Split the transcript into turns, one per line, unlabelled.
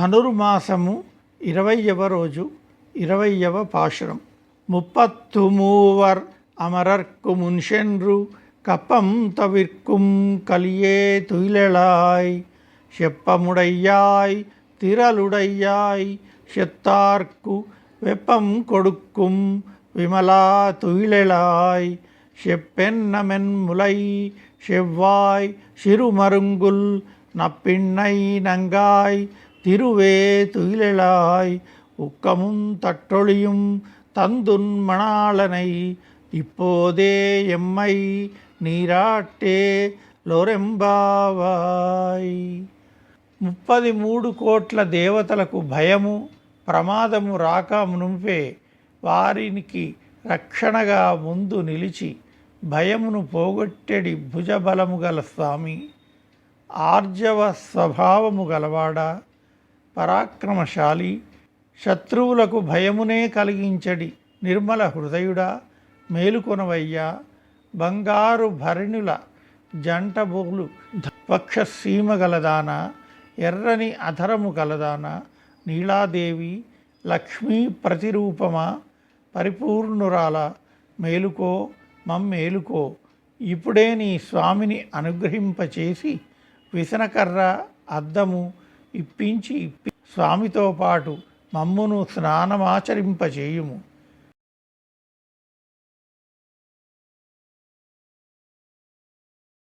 ధనుర్మాసము ఇరవయవ రోజు ఇరవయవ పాశురం ముప్పత్తు మూవర్ అమరర్కు మున్షెన్రు కప్పం తవిర్కుం కలియే తుయిలెళాయ్ செப்பமுடையாய் திரளுடையாய் செத்தார்க்கு வெப்பம் கொடுக்கும் விமலா துயிலெழாய் செப்பென்னமென் முலை செவ்வாய் சிறுமருங்குல் நப்பிண்ணை நங்காய் திருவே துயிலெழாய் உக்கமும் தட்டொழியும் தந்துன் மணாளனை இப்போதே எம்மை நீராட்டே లొరెంబావాయ్ ముప్పది మూడు కోట్ల దేవతలకు భయము ప్రమాదము రాక మునుపే వారికి రక్షణగా ముందు నిలిచి భయమును పోగొట్టెడి భుజబలము గల స్వామి ఆర్జవ స్వభావము గలవాడా పరాక్రమశాలి. శత్రువులకు భయమునే కలిగించడి. నిర్మల హృదయుడా మేలుకొనవయ్యా. బంగారు భరణుల జంటబోలు వక్ష గలదానా గలదాన ఎర్రని అధరము గలదాన. నీలాదేవి లక్ష్మీ ప్రతిరూపమా. పరిపూర్ణురాల మేలుకో మమ్మేలుకో. ఇప్పుడే నీ స్వామిని అనుగ్రహింపచేసి విసనకర్ర అద్దము ఇప్పించి ఇప్పి స్వామితో పాటు మమ్మును స్నానమాచరింపచేయుము.